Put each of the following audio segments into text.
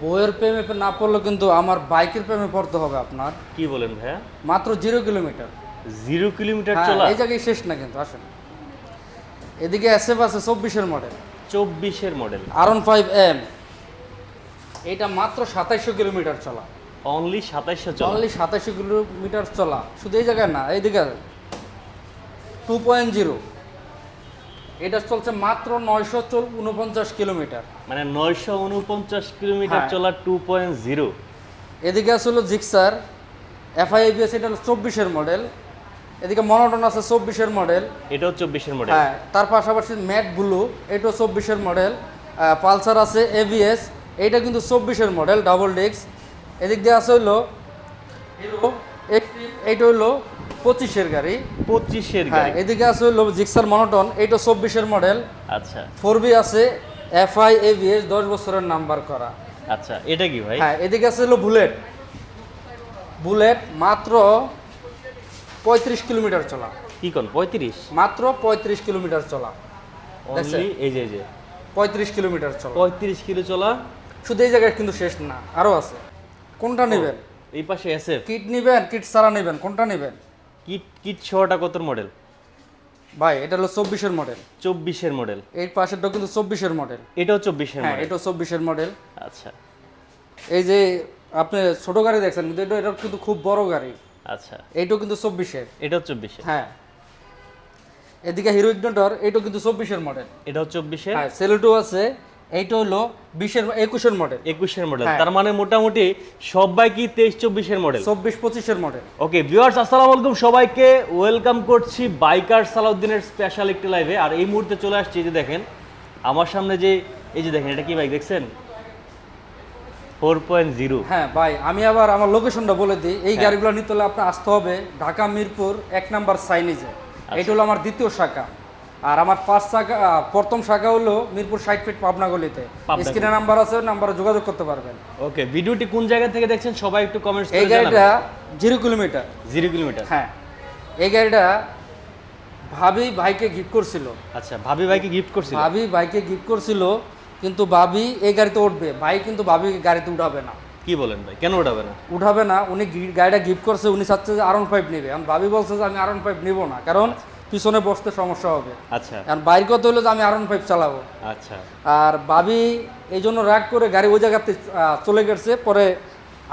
বইয়ের প্রেমে না পড়লে কিন্তু আমার বাইকের প্রেমে পড়তে হবে আপনার। কি বলেন ভাইয়া? মাত্র জিরো কিলোমিটার। জিরো কিলোমিটার হ্যাঁ, চলা? এই জায়গায় শেষ না কিন্তু আসেন। এদিকে এসএফ আছে চব্বিশের মডেল চব্বিশের মডেল আর ফাইভ এম এটা মাত্র সাতাইশশো কিলোমিটার চলা। অনলি সাতাইশশো চলা? অনলি সাতাইশশো কিলোমিটার চলা। শুধু এই জায়গায় না এইদিকে। টু পয়েন্ট জিরো এটা চলছে মাত্র নয়শো উনপঞ্চাশ কিলোমিটার। মানে নয়শো উনপঞ্চাশ কিলোমিটার হ্যাঁ। চলা টু পয়েন্ট জিরো এদিকে আছে হলো জিক্সার এফআইএবিএস এটা হলো চব্বিশের মডেল। এদিকে মনোটন আছে চব্বিশের মডেল। এটাও চব্বিশের মডেল। হ্যাঁ তার পাশাপাশি ম্যাট ব্লু এটাও চব্বিশের মডেল। পালসার আছে এভিএস এইটা কিন্তু চব্বিশের মডেল ডাবল ডিস্ক। এদিক দিয়ে আছে হইল হিরো এইটা হইল পঁচিশের গাড়ি। পঁচিশের হ্যাঁ গাড়ি। এদিকে আছে হইল জিক্সার মনোটন এইটা চব্বিশের মডেল। আচ্ছা। ফোর বি আছে এফআই এবিএস দশ বছরের নাম্বার করা। আচ্ছা এটা কি ভাই? হ্যাঁ এদিকে আছে হলো বুলেট। বুলেট মাত্র পঁয়ত্রিশ কিলোমিটার চলা। কি কোন পঁয়ত্রিশ? মাত্র পঁয়ত্রিশ কিলোমিটার চলা। এই যে এই যে। পঁয়ত্রিশ কিলোমিটার চলা। পঁয়ত্রিশ কিলো চলা? শুধু এই জায়গায় কিন্তু শেষ না আরও আছে। কোনটা নেবেন? এই পাশে এসএফ কিট নেবেন কিট ছাড়া নেবেন কোনটা নেবেন? কিট কিট ছোয়াটা কত মডেল ভাই এটা হলো চব্বিশের মডেল চব্বিশের মডেল এই পাশেরটাও কিন্তু চব্বিশের মডেল এটাও চব্বিশের হ্যাঁ এটাও চব্বিশের মডেল আচ্ছা। এই যে আপনি ছোট গাড়ি দেখছেন কিন্তু এটা এটা কিন্তু খুব বড় গাড়ি। আচ্ছা। এইটাও কিন্তু চব্বিশের। এটাও চব্বিশের। হ্যাঁ। এদিকে হিরো ইগনোটর এইটাও কিন্তু চব্বিশের মডেল এটাও চব্বিশের। হ্যাঁ সেলুটো আছে। এইটা হলো বিশের একুশের মডেল। একুশের মডেল। হ্যাঁ। তার মানে মোটামুটি সবাই কি তেইশ চব্বিশের মডেল? চব্বিশ পঁচিশের মডেল। ওকে ভিউয়ার্স আসসালামু আলাইকুম। সবাইকে ওয়েলকাম করছি বাইকার সালাউদ্দিনের স্পেশাল একটি লাইভে আর এই মুহূর্তে চলে আসছি এই যে দেখেন আমার সামনে যে এই যে দেখেন এটা কি বাইক দেখছেন? ফোর পয়েন্ট জিরো হ্যাঁ ভাই আমি আবার আমার লোকেশনটা বলে দিই। এই গাড়িগুলো নিতে হলে আপনার আসতে হবে ঢাকা মিরপুর এক নাম্বার সাইনিজে এটা হলো আমার দ্বিতীয় শাখা। আর আমার ফার্স্ট শাখা প্রথম শাখা হলো মিরপুর ষাট ফিট পাবনা গলিতে। স্ক্রিনে নাম্বার আছে নাম্বারে যোগাযোগ করতে পারবেন। ওকে ভিডিওটি কোন জায়গা থেকে দেখছেন সবাই একটু কমেন্টস এই গাড়িটা জিরো কিলোমিটার। Zero kilometre. হ্যাঁ এই গাড়িটা ভাবি ভাইকে গিফট করছিল। আচ্ছা ভাবি ভাইকে গিফট করছিল? ভাবি ভাইকে গিফট করছিল কিন্তু ভাবি এই গাড়িতে উঠবে। ভাই কিন্তু ভাবি গাড়িতে উঠাবে না। কি বলেন ভাই কেন উঠাবে না? উঠাবে না উনি গাড়িটা গিফট করছে উনি চাচ্ছে যে আরন পাইপ নেবে। আমি ভাবি বলছে যে আমি আরন পাইপ নিব না। কারণ পিছনে বসতে সমস্যা হবে। আচ্ছা। এখন বাইর কথা হলো যে আমি আরন পাইপ চালাবো। আচ্ছা। আর ভাবি এই জন্য রাগ করে গাড়ি ওই জায়গাতে চলে গেছে। পরে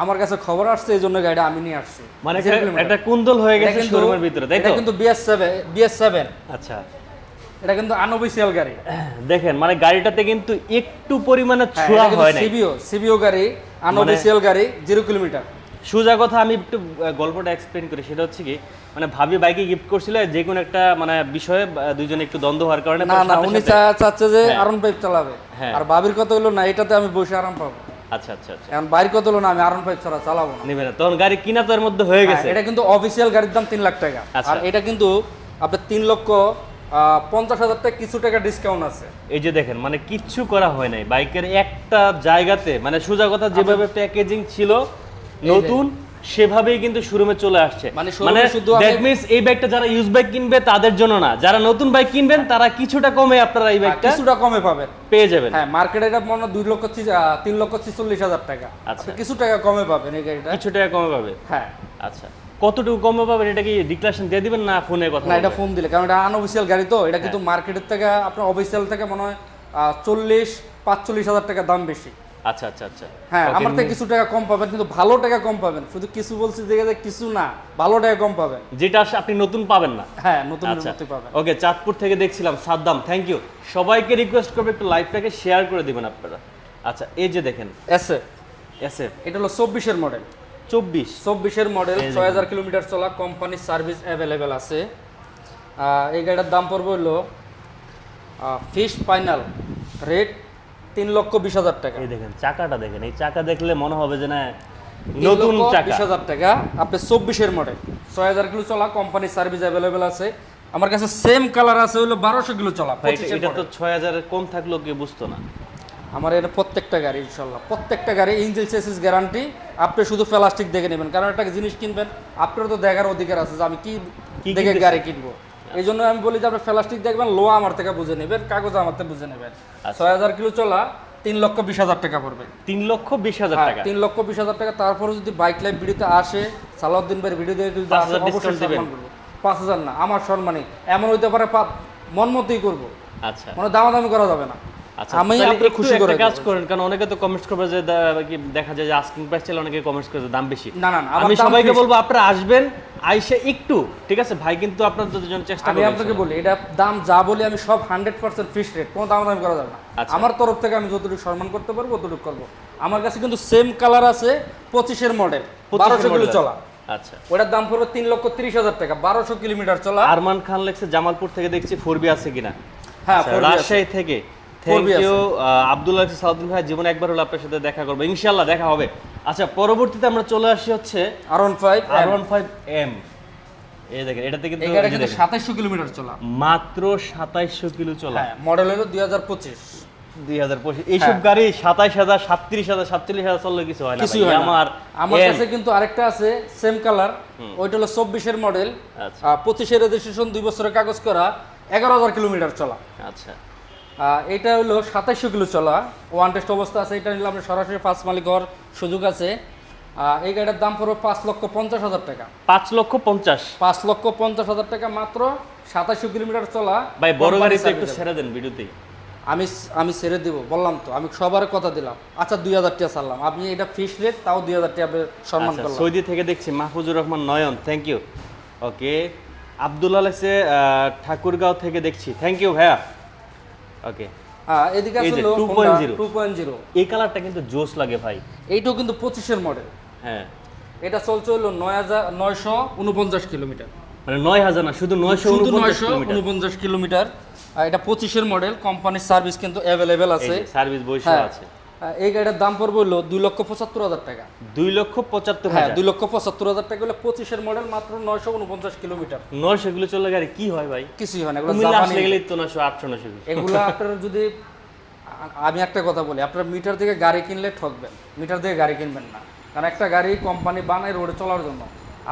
আমার কাছে খবর আসছে এই জন্য গাড়িটা আমি নিয়ে আসছি। মানে একটা-। কুন্দল হয়ে গেছে শোরুমের ভিতরে তাই এটা তো? কিন্তু বিএস সেভেন বিএস সেভেন আচ্ছা। এটা কিন্তু আনঅফিসিয়াল গাড়ি। দেখেন মানে গাড়িটাতে কিন্তু একটু পরিমাণে হ্যাঁ, ছোঁয়া হয় নাই। সিবিও সিবিও গাড়ি আনঅফিসিয়াল গাড়ি জিরো কিলোমিটার সোজা কথা আমি একটু গল্পটা এক্সপ্লেন করি। সেটা হচ্ছে কি মানে ভাবি বাইকে গিফট করছিল যে কোনো একটা মানে বিষয়ে আহ, দুইজনে একটু দ্বন্দ্ব হওয়ার কারণে না না উনি চাচ্ছে যে আরন পাইপ চালাবে। হ্যাঁ। আর ভাবির কথা হলো না এটাতে আমি বসে আরাম পাবো। আচ্ছা আচ্ছা আচ্ছা। এখন বাইর কথা হলো না আমি আরন পাইপ ছাড়া চালাবো না। নেবে না। তখন গাড়ি কিনা তো এর মধ্যে হয়ে হ্যাঁ, গেছে। এটা কিন্তু অফিসিয়াল গাড়ির দাম তিন লাখ টাকা। আচ্ছা। আর এটা কিন্তু আপনার তিন লক্ষ পঞ্চাশ হাজার টাকা কিছু টাকা ডিসকাউন্ট আছে। এই যে দেখেন মানে কিচ্ছু করা হয় নাই। বাইকের একটা জায়গাতে মানে সোজা কথা যেভাবে প্যাকেজিং ছিল নতুন সেভাবেই কিন্তু শোরুমে চলে আসছে। মানে মানে দ্যাট মিন্স এই বাইকটা যারা ইউজ বাইক কিনবে তাদের জন্য না। যারা নতুন বাইক কিনবেন তারা কিছুটা কমে আপনারা এই বাইকটা কিছুটা কমে পাবেন। পেয়ে যাবেন। হ্যাঁ মার্কেটে এটা মনে হয় দুই লক্ষ তিন লক্ষ ছিচল্লিশ হাজার টাকা। আচ্ছা। কিছু টাকা কমে পাবেন এই গাড়িটা। কিছু টাকা কমে পাবে? হ্যাঁ। আচ্ছা। কতটুকু কমে পাবেন এটা কি ডিক্লারেশন দিয়ে দিবেন না ফোনে কথা না এটা ফোন দিলে কারণ এটা আনঅফিসিয়াল গাড়ি তো এটা কিন্তু মার্কেটের থেকে আপনার অফিসিয়াল থেকে মনে হয় চল্লিশ পাঁচচল্লিশ হাজার টাকা দাম বেশি। আচ্ছা আচ্ছা আচ্ছা। হ্যাঁ আমার থেকে কিছু টাকা কম পাবেন কিন্তু ভালো টাকা কম পাবেন। শুধু কিছু বলছি দেখে যে কিছু না ভালো টাকা কম পাবেন। যেটা আপনি নতুন পাবেন না। হ্যাঁ নতুন আচ্ছা। পাবেন। ওকে চাঁদপুর থেকে দেখছিলাম সাদ্দাম থ্যাংক ইউ সবাইকে রিকোয়েস্ট করবে একটু লাইভটাকে শেয়ার করে দিবেন আপনারা। আচ্ছা এই যে দেখেন। এসে এসএফ এটা হলো চব্বিশের মডেল চব্বিশ। চব্বিশের মডেল ছয় হাজার কিলোমিটার চলা কোম্পানির সার্ভিস অ্যাভেলেবেল আছে। এই গাড়িটার দাম পড়বে হলো ফিস ফাইনাল রেট তিন লক্ষ বিশ হাজার টাকা। এই দেখেন চাকাটা দেখেন এই চাকা দেখলে মনে হবে যে না নতুন চাকা। বিশ হাজার টাকা আপনি চব্বিশের মডেল ছয় হাজার কিলো চলা কোম্পানির সার্ভিস অ্যাভেলেবেল আছে। আমার কাছে সেম কালার আছে হলো বারোশো কিলো চলা এটা- 25 এর এটা তো ছয় হাজারের কম থাকলেও কেউ বুঝতো না। আমার এটা প্রত্যেকটা গাড়ি ইনশাল্লাহ প্রত্যেকটা গাড়ি ইঞ্জিন চেসিস গ্যারান্টি আপনি শুধু প্লাস্টিক দেখে নেবেন। কারণ একটা জিনিস কিনবেন আপনার তো দেখার অধিকার আছে যে আমি কি কি দেখে গাড়ি কিনবো। এই জন্য আমি বলি যে আপনি প্লাস্টিক দেখবেন লোয়া আমার থেকে বুঝে নেবেন কাগজ আমার থেকে বুঝে নেবেন। আচ্ছা। ছয় হাজার কিলো চলা তিন লক্ষ বিশ হাজার টাকা পড়বে। তিন লক্ষ বিশ হাজার হ্যাঁ, টাকা? তিন লক্ষ বিশ হাজার টাকা তারপরে যদি বাইক লাইফ ভিডিওতে আসে সালাউদ্দিন ভাইয়ের ভিডিও দিয়ে যদি পাঁচ হাজার অবশ্যই discount দিবেন? সম্মান করব। পাঁচ হাজার না আমার সম্মানে। এমন হইতে পারে মন মতোই করব। আচ্ছা। মানে দামাদামি করা যাবে না। আমি তাহলে খুশি করে কাজ করেন কারণ অনেকে তো কমেন্টস করবে যে দেখা যায় যে আস্কিং প্রাইস চাইলে অনেকে কমেন্টস করে দাম বেশি। না না না আমার আমি সবাইকে বলব আপনারা আসবেন আইসে একটু ঠিক আছে? ভাই কিন্তু আপনাদের জন্য চেষ্টা আমি আপনাকে বলি এটা দাম যা বলি আমি সব হান্ড্রেড পার্সেন্ট ফিক্সড রেট কোনো দাম দামি করা যাবে না। আচ্ছা। আমার তরফ থেকে আমি যতটুকু সম্মান করতে পারব ততটুকু করব। আমার কাছে কিন্তু সেম কালার আছে পঁচিশের মডেল বারোশো কিলো চলা। আচ্ছা। ওটার দাম পড়বে তিন লক্ষ তিরিশ হাজার টাকা বারোশো কিলোমিটার চলা। আরমান খান লেখছে জামালপুর থেকে দেখছি ফোর বি আছে কিনা? হ্যাঁ আচ্ছা, 4B আছে। রাজশাহী থেকে। 4B thank. You Abdullah Sauddin ভাই জীবনে একবার হলো আপনার সাথে দেখা করব। ইনশাল্লাহ দেখা হবে। আচ্ছা পরবর্তীতে আমরা চলে আসি হচ্ছে R one five R one five M এই দেখেন এটাতে কিন্তু এটা এই কিন্তু সাতাইশশো কিলোমিটার চলা। মাত্র সাতাইশশো কিলো চলা। হ্যাঁ মডেল হলো দুই হাজার পঁচিশ। দুই হাজার পঁচিশ। এইসব গাড়ি সাতাইশ হাজার সাতত্রিশ হাজার সাতচল্লিশ হাজার চললে কিছু হয় না হয় আমার আমার কাছে কিন্তু আরেকটা আছে সেম কালার ওইটা হলো চব্বিশের মডেল পঁচিশের রেজিস্ট্রেশন দুই বছরের কাগজ করা এগারো হাজার কিলোমিটার চলা। আচ্ছা। এটা হলো সাতাইশশো কিলো চলা। ওয়ান টেস্ট অবস্থা আছে এটা নিলে আপনার সরাসরি ফার্স্ট মালিক হওয়ার সুযোগ আছে। এই গাড়ির দাম পড়বে পাঁচ লক্ষ পঞ্চাশ হাজার টাকা। পাঁচ লক্ষ পঞ্চাশ। পাঁচ লক্ষ পঞ্চাশ হাজার টাকা মাত্র সাতাইশশো কিলোমিটার চলা। ভাই বড় গাড়িতে একটু ছেড়ে দেন ভিডিওতেই। আমি আমি ছেড়ে দিব বললাম তো আমি সবার কথা দিলাম। আচ্ছা দুই হাজার টাকা ছাড়লাম। আপনি এটা ফিক্স রেট তাও দুই হাজার টাকা সম্মান আচ্ছা, করলাম। সৌদি থেকে দেখছি Mahfuzur Rahman Nayan thank you okay Abdullah Thakurgaon থেকে দেখছি। থ্যাংক ইউ ভাইয়া। ওকে হ্যাঁ এদিকে আসলে 2.0 টু পয়েন্ট জিরো এই কালারটা কিন্তু জোস লাগে ভাই। এইটাও কিন্তু পঁচিশের মডেল হ্যাঁ। এটা চলছে হলো নয় হাজার নয়শো উনপঞ্চাশ কিলোমিটার। মানে নয় হাজার না শুধু নয়শো শুধু উনপঞ্চাশ নয়শো কিলোমিটার এটা পঁচিশের মডেল কোম্পানির সার্ভিস কিন্তু অ্যাভেলেবেল আছে। সার্ভিস বৈশাখ হ্যাঁ। আছে। এই গাড়িটার দাম পড়বে হলো দুই লক্ষ পঁচাত্তর হাজার টাকা। দুই লক্ষ পঁচাত্তর হ্যাঁ দুই লক্ষ পঁচাত্তর হাজার টাকা হলে পঁচিশের মডেল মাত্র নয়শো উনপঞ্চাশ কিলোমিটার। নয়শো কিলো চলে গাড়ি কি হয় ভাই? কিছুই হয় না এগুলো আসলে গেলেই তো নয়শো আটশো নয়শো এগুলো। আপনার যদি আমি একটা কথা বলি আপনার মিটার থেকে গাড়ি কিনলে ঠকবেন মিটার থেকে গাড়ি কিনবেন না। কারণ একটা গাড়ি কোম্পানি বানায় রোডে চলার জন্য।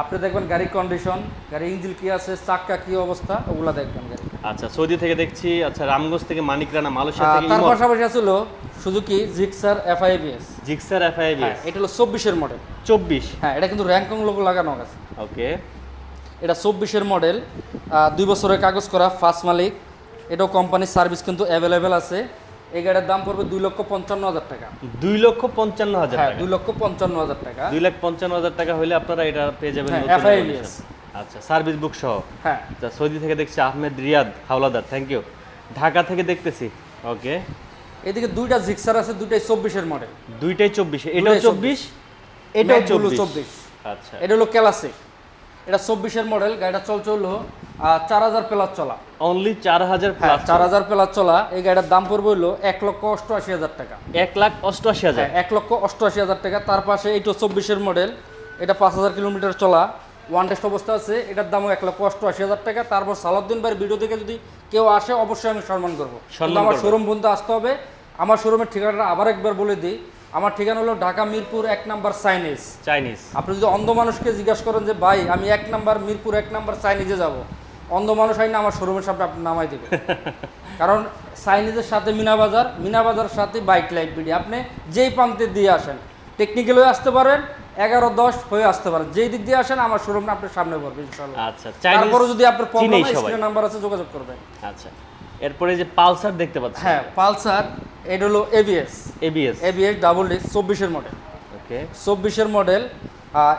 আপনি দেখবেন গাড়ির কন্ডিশন গাড়ির ইঞ্জিন কি আছে চাক্কা কি অবস্থা ওগুলা দেখবেন গাড়ি। আচ্ছা সৌদি থেকে দেখছি আচ্ছা রামগঞ্জ থেকে মানিক রানা মালয়েশিয়া থেকে তার পাশাপাশি আছিল Suzuki Gixxer FI ABS. Gixxer FI ABS. এটা হলো চব্বিশের মডেল চব্বিশ? হ্যাঁ এটা কিন্তু র্যাঙ্কং লোক লাগানো আছে। ওকে। এটা চব্বিশের মডেল দুই বছরের কাগজ করা ফার্স্ট মালিক। এটাও কোম্পানির সার্ভিস কিন্তু অ্যাভেলেবেল আছে। এই গাড়ির দাম পড়বে দুই লক্ষ পঞ্চান্ন হাজার টাকা। দুই লক্ষ পঞ্চান্ন হাজার হ্যাঁ টাকা। দুই লক্ষ পঞ্চান্ন হাজার টাকা। দুই লাখ পঞ্চান্ন হাজার টাকা হলে আপনারা এটা পেয়ে যাবেন হ্যাঁ, evolution। আচ্ছা সার্ভিস বুক সহ? হ্যাঁ। আচ্ছা সৌদি থেকে দেখছি আহমেদ রিয়াদ হাওলাদার থ্যাংক ইউ ঢাকা থেকে দেখতেছি ওকে এদিকে দুইটা জিক্সার আছে দুইটাই চব্বিশের মডেল দুইটাই চব্বিশে এটাও চব্বিশ। এটাও চব্বিশ। আচ্ছা। এটা হলো ক্লাসিক এটা চব্বিশের মডেল গাড়িটা চলছে হলো চার হাজার প্লাস চলা। অনলি চার হাজার হ্যাঁ চার হাজার প্লাস চলা। এই গাড়িটার দাম পড়বে হলো এক লক্ষ অষ্টআশি হাজার টাকা। এক লাখ অষ্টআশি হাজার। হ্যাঁ এক লক্ষ অষ্টআশি হাজার টাকা। তার পাশে এইটা চব্বিশের মডেল এটা পাঁচ হাজার কিলোমিটার চলা। ওয়ান টেস্ট অবস্থা আছে এটার দামও এক লক্ষ অষ্টআশি হাজার টাকা। তারপর সালাউদ্দিন ভাইয়ের ভিডিও থেকে যদি কেউ আসে অবশ্যই আমি সম্মান করব। আমার শোরুম পর্যন্ত আসতে হবে। আমার শোরুমের ঠিকানাটা আবার একবার বলে দিই। আমার ঠিকানা হলো ঢাকা মিরপুর এক নাম্বার চাইনিজ চাইনিজ আপনি যদি অন্ধ মানুষকে জিজ্ঞাসা করেন যে ভাই আমি এক নাম্বার মিরপুর এক নাম্বার চাইনিজে যাব। অন্ধ মানুষ হয় না আমার শোরুমের সামনে আপনি নামাই দেবে কারণ চাইনিজের সাথে মিনা বাজার মিনা বাজার সাথে বাইক লাইফ বিডি আপনি যেই প্রান্তে দিয়ে আসেন টেকনিক্যাল হয়ে আসতে পারেন এগারো দশ হয়ে আসতে পারেন। যেই দিক দিয়ে আসেন আমার শোরুম আপনার সামনে পড়বে ইনশাল্লাহ আচ্ছা তারপরে যদি আপনার প্রবলেম স্ক্রিন নাম্বার আছে যোগাযোগ করবেন। আচ্ছা এরপরে যে পালসার দেখতে পাচ্ছি হ্যাঁ পালসার এটা হলো ABS ABS ABS double disc চব্বিশের মডেল ওকে চব্বিশের মডেল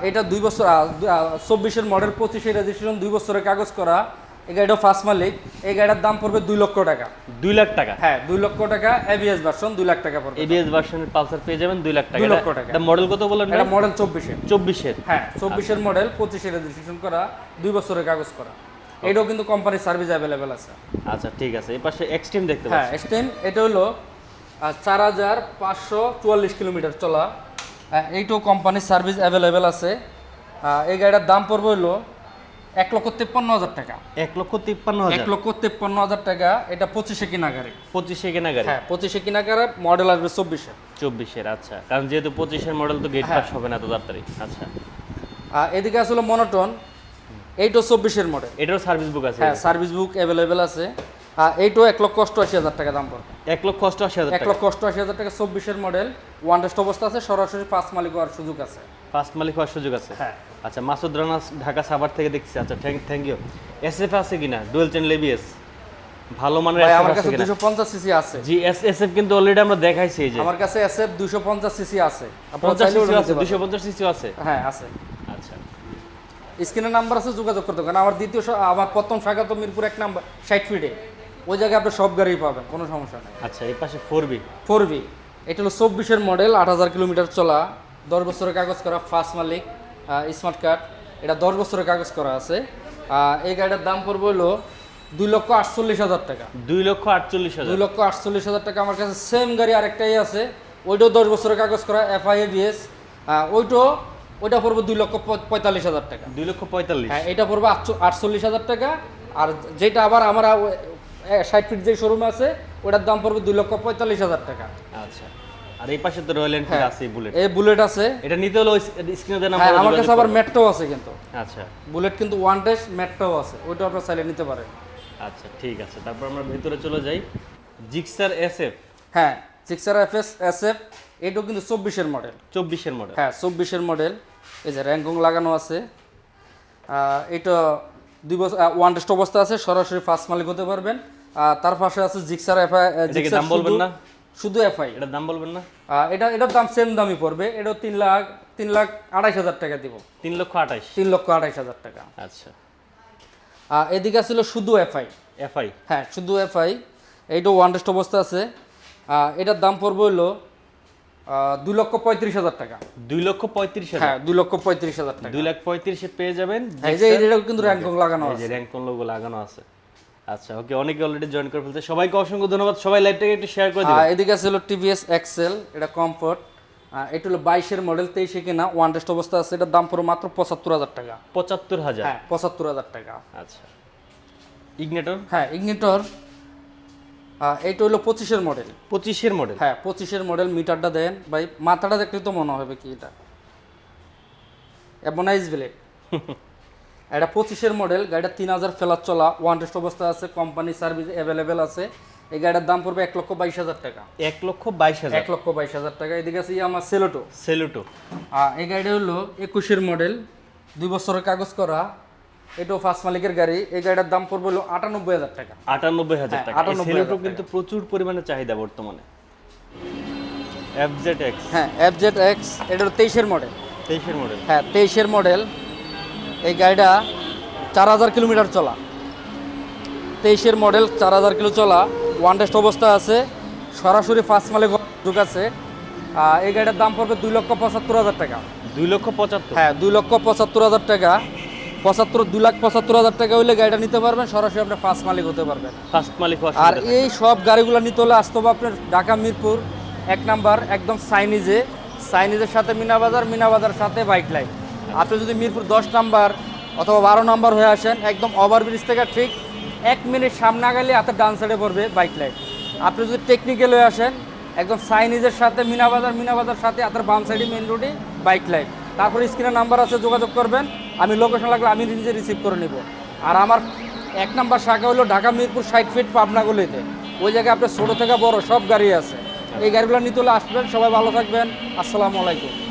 এটা দুই বছর চব্বিশের মডেল পঁচিশে রেজিস্ট্রেশন দুই বছরের কাগজ করা। এই গাড়িটা ফার্স্ট মালিক এই গাড়িটার দাম পড়বে দুই লক্ষ টাকা। দুই লাখ টাকা? হ্যাঁ দুই লক্ষ টাকা এবিএস ভার্সন দুই লাখ টাকা পড়বে। এবিএস ভার্সনের পালসার পেয়ে যাবেন দুই লাখ টাকা। দুই লক্ষ টাকা। মডেল কত বললেন এটা মডেল চব্বিশের। চব্বিশের? হ্যাঁ চব্বিশের মডেল পঁচিশে রেজিস্ট্রেশন করা দুই বছরের কাগজ করা। এটাও কিন্তু কোম্পানির সার্ভিস অ্যাভেলেবেল আছে। আচ্ছা ঠিক আছে। এই পাশে এক্সট্রিম দেখতে হ্যাঁ এক্সট্রিম এটা হলো চার হাজার পাঁচশো চুয়াল্লিশ কিলোমিটার চলা। আহ, এইটাও কোম্পানির সার্ভিস অ্যাভেলেবেল আছে। এই গাড়িটার দাম পড়বে হলো এক লক্ষ তেপ্পান্ন হাজার টাকা। এক লক্ষ তেপ্পান্ন এক লক্ষ তেপ্পান্ন হাজার টাকা এটা পঁচিশে কিনা গাড়ি পঁচিশে কেনা গাড়ি হ্যাঁ পঁচিশে কিনা গাড়ি মডেল আসবে চব্বিশে। চব্বিশের আচ্ছা। কারণ যেহেতু পঁচিশের মডেল তো গেট হ্যাঁ। পাস হবে না এত তাড়াতাড়ি। আচ্ছা। আর এদিকে আসলে মনোটন এইটাও চব্বিশের মডেল এটারও সার্ভিস বুক আছে। হ্যাঁ সার্ভিস বুক অ্যাভেলেবেল আছে। এইটাও এক লক্ষ অষ্টআশি হাজার টাকা দাম পড়বে। এক লক্ষ অষ্টআশি হাজার এক লক্ষ অষ্টআশি হাজার টাকা চব্বিশের মডেল ওয়ান টেস্ট অবস্থা আছে সরাসরি পাঁচ মালিক হওয়ার সুযোগ আছে। ফার্স্ট মালিক হওয়ার সুযোগ আছে? হ্যাঁ। আচ্ছা মাসুদ রানা ঢাকা সাভার থেকে দেখছি। আচ্ছা thank thank you S F আছে কিনা? ডুয়েল চ্যানেল এবিএস ভালো মানের আমার কাছে কিনা? দুশো পঞ্চাশ সিসি আছে। জি কিন্তু অলরেডি আমরা দেখাইছি এই যে। আমার কাছে এসএফ দুশো পঞ্চাশ সিসি আছে। আপনারা পঞ্চাশ চাইলে ওটা সিসি আছে পারেন। দুশো পঞ্চাশ সিসি আছে? হ্যাঁ আছে। আচ্ছা। স্ক্রিনের নাম্বার আছে যোগাযোগ করতে কারণ আমার দ্বিতীয় আমার প্রথম শাখা তো মিরপুর এক নাম্বার ষাট ফিটে ওই জায়গায় আপনি সব গাড়ি পাবেন কোনো সমস্যা নেই। আচ্ছা এই পাশে ফোর বি ফোর বি এটা হলো চব্বিশের মডেল আট হাজার কিলোমিটার চলা দশ বছরের কাগজ করা ফার্স্ট মালিক স্মার্ট কার্ড এটা দশ বছরের কাগজ করা আছে। এই গাড়িটার দাম পড়বে হলো দুই লক্ষ আটচল্লিশ হাজার টাকা। দুই লক্ষ আটচল্লিশ হাজার। দুই লক্ষ আটচল্লিশ হাজার টাকা আমার কাছে সেম গাড়ি আরেকটাই আছে। ওইটাও দশ বছরের কাগজ করা এফআই এবিএস ওইটাও ওইটা পড়বে দুই লক্ষ পঁয়- পঁয়তাল্লিশ হাজার টাকা। দুই লক্ষ পঁয়তাল্লিশ। হ্যাঁ এটা পড়বে আটচো- আটচল্লিশ হাজার টাকা। আর যেটা আবার আমার ষাট ফিট যে শোরুম আছে ওটার দাম পড়বে দুই লক্ষ পঁয়তাল্লিশ হাজার টাকা। আচ্ছা। আর এই পাশে তো রয়্যাল এনফিল্ড আছে বুলেট এই বুলেট আছে। এটা নিতে হলো স্ক্রিনে দেওয়া হ্যাঁ নাম্বার আমার কাছে আবার ম্যাটটাও আছে কিন্তু। আচ্ছা। বুলেট কিন্তু ওয়ান ম্যাটটাও আছে আপনার চাইলে নিতে পারেন। আচ্ছা ঠিক আছে। তারপর আমরা ভেতরে চলে যাই। জিক্সার হ্যাঁ এটাও কিন্তু চব্বিশের মডেল চব্বিশের মডেল হ্যাঁ চব্বিশের মডেল এই যে র্যাঙ্কং লাগানো আছে। এটা দুই বছর ওয়ান টেস্ট অবস্থা আছে সরাসরি ফার্স্ট মালিক হতে পারবেন। তার পাশে আছে জিক্সার এফআই এটাকে দাম বলবেন না? শুধু এফআই এটার দাম বলবেন না? এটা এটার দাম সেম দামই পড়বে। এটাও তিন লাখ তিন লাখ আড়াইশ হাজার টাকা দিব। তিন লক্ষ আঠাইশ। তিন লক্ষ আড়াইশ হাজার টাকা। আচ্ছা। এদিকে ছিল শুধু এফআই এফআই হ্যাঁ শুধু এফআই এইটা ওয়ান টেস্ট অবস্থা আছে। এটার দাম পড়বে হলো দুই লক্ষ পঁয়ত্রিশ হাজার টাকা। দুই লক্ষ পঁয়ত্রিশ হাজার। হ্যাঁ দুই লক্ষ পঁয়ত্রিশ হাজার টাকা। দুই লাখ পঁয়ত্রিশে পেয়ে যাবেন হ্যাঁ, এই যে এটাও কিন্তু র্যাঙ্কং লাগানো আছে। র্যাঙ্ক লোগো লাগানো আছে। আচ্ছা ওকে অনেকে অলরেডি জয়েন করে ফেলছে। সবাইকে অসংখ্য ধন্যবাদ। সবাই লাইভটাকে একটু শেয়ার করে দিবেন। এদিকে হলো টিভিএস এক্সেল এটা কমফোর্ট এটা হলো বাইশের মডেল তেইশে কিনা ওয়ান টেস্ট অবস্থা আছে। এটার দাম পড়বে মাত্র পঁচাত্তর হাজার টাকা। পঁচাত্তর হাজার? হ্যাঁ পঁচাত্তর হাজার টাকা। আচ্ছা। ইগনেটর হ্যাঁ ইগনিটর এইটা হলো পঁচিশের মডেল পঁচিশের মডেল হ্যাঁ পঁচিশের মডেল মিটারটা দেন। ভাই মাথাটা দেখলে তো মনে হবে কি এটা। অ্যাবোনাইজ ব্লেড এটা পঁচিশের মডেল গাড়িটা তিন হাজার ফেলার চলা ওয়ান টেস্ট অবস্থা আছে কোম্পানি সার্ভিস অ্যাভেলেবেল আছে। এই গাড়িটার দাম পড়বে এক লক্ষ বাইশ হাজার টাকা। এক লক্ষ বাইশ হাজার। এক লক্ষ বাইশ হাজার টাকা। এদিকে আছে আমার সেলোটো সেলোটো এই গাড়িটা হলো একুশের মডেল দুই বছরের কাগজ করা। এটাও ফার্স্ট মালিকের গাড়ি। এই গাড়িটার দাম পড়বে হলো আটানব্বই হাজার টাকা। আটানব্বই হাজার হ্যাঁ, টাকা। 98,000 সেলুটো। কিন্তু প্রচুর পরিমাণে চাহিদা বর্তমানে। এফজেড এক্স হ্যাঁ এফজেড এক্স এটা হলো তেইশের মডেল তেইশের মডেল হ্যাঁ তেইশের মডেল এই গাড়িটা চার হাজার কিলোমিটার চলা। তেইশের মডেল চার হাজার কিলো চলা। ওয়ান টেস্ট অবস্থা আছে। সরাসরি ফার্স্ট মালিক যুগ আছে। এই গাড়িটার দাম পড়বে দুই লক্ষ পঁচাত্তর হাজার টাকা। দুই লক্ষ পঁচাত্তর? হ্যাঁ দুই লক্ষ পঁচাত্তর হাজার টাকা। পঁচাত্তর দুই লাখ পঁচাত্তর হাজার টাকা হইলে গাড়িটা নিতে পারবেন। সরাসরি আপনি ফার্স্ট মালিক হতে পারবেন। ফার্স্ট মালিক আর এই সব গাড়িগুলো নিতে হলে আসতে হবে আপনার ঢাকা মিরপুর। এক নাম্বার একদম সাইনিজে সাইনিজের সাথে মিনাবাজার মিনাবাজার সাথে বাইক লাইন আপনি যদি মিরপুর দশ নাম্বার অথবা বারো নাম্বার হয়ে আসেন, একদম ওভারব্রিজ থেকে ঠিক এক মিনিট সামনে গেলে হাতে ডান সাইডে পড়বে বাইক লাইন আপনি যদি টেকনিক্যাল হয়ে আসেন, একদম সাইনিজের সাথে, মিনাবাজার মিনাবাজার সাথে আপনার বাম সাইডে মেন রোডে বাইক লাইন তারপরে স্ক্রিনে নাম্বার আছে, যোগাযোগ করবেন। আমি লোকেশন লাগলে আমি নিজে রিসিভ করে নিব। আর আমার এক নাম্বার শাখা হলো ঢাকা, মিরপুর, ষাট ফিট পাবনাগুলিতে ওই জায়গায় আপনার ছোটো থেকে বড় সব গাড়ি আছে। এই গাড়িগুলো নিতে হলে আসবেন। সবাই ভালো থাকবেন। আসসালামু আলাইকুম।